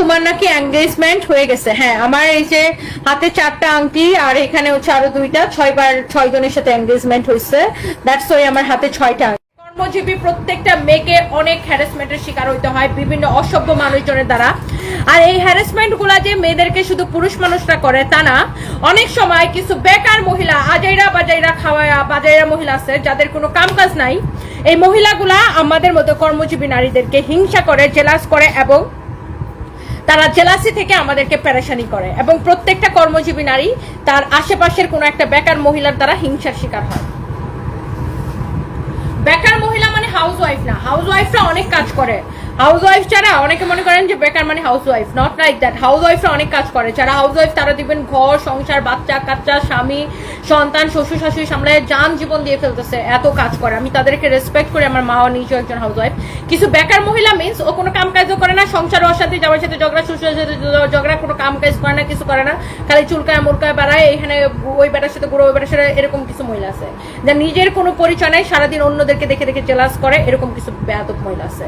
তোমার নাকি এঙ্গেজমেন্ট হয়ে গেছে। হ্যাঁ আমার এই যে হাতে চারটা আংটি আর এখানে হচ্ছে আরও দুইটা, ছয়বার ছয় জনের সাথে এঙ্গেজমেন্ট হয়েছে। দ্যাটস ওই আমার হাতে ছয়টা কর্মজীবী প্রত্যেকটা মেয়েকে অনেক হ্যারাসমেন্টের শিকার হইতে হয় বিভিন্ন অসভ্য মানুষজনের দ্বারা। আর এই হ্যারাসমেন্টগুলা যে মেয়েদেরকে শুধু পুরুষ মানুষরা করে, তা না, অনেক সময় কিছু বেকার মহিলা, আজাইরা বাজাইরা খাওয়া বাজাইরা মহিলা আছে, যাদের কোনো কাম কাজ নাই। এই মহিলাগুলা আমাদের মতো কর্মজীবী নারীদেরকে হিংসা করে জেলাস করে এবং তারা জেলাসি থেকে আমাদেরকে প্যারেশানি করে এবং প্রত্যেকটা কর্মজীবী নারী তার আশেপাশের কোনো একটা বেকার মহিলার দ্বারা হিংসার শিকার হয়। বেকার মহিলা মানে হাউস ওয়াইফ না হাউস ওয়াইফরা অনেক কাজ করে। হাউস ওয়াইফ যারা, অনেকে মনে করেন যে বেকার মানে house wife not like that house ওয়াইফরা অনেক কাজ করে। যারা হাউস ওয়াইফ তারা দিবেন ঘর, সংসার, বাচ্চা, কাচ্চা, স্বামী সন্তান, শ্বশুর শাশুড়ি সামলায় যান জীবন দিয়ে ফেলতেছে, এত কাজ করে। আমি তাদেরকে রেসপেক্ট করি, আমার মা নিজেও একজন হাউস ওয়াইফ কিছু বেকার মহিলা মিন্স ও কোনো কাম কাজও করে না, সংসার ওর সাথে যাওয়ার সাথে ঝগড়া, শ্বশুরের সাথে ঝগড়া, কোনো কাম কাজ করে না, কিছু করে না। খালি চুলকায় মুরকায় বেড়ায় এখানে ওই বেটার সাথে, বুড়ো ওই বেটার সাথে, এরকম কিছু মহিলা আছে। যা নিজের কোনো পরিচয় নাই, সারাদিন অন্যদেরকে দেখে দেখে জেলাস করে, এরকম কিছু ব্যাধক মহিলা আছে।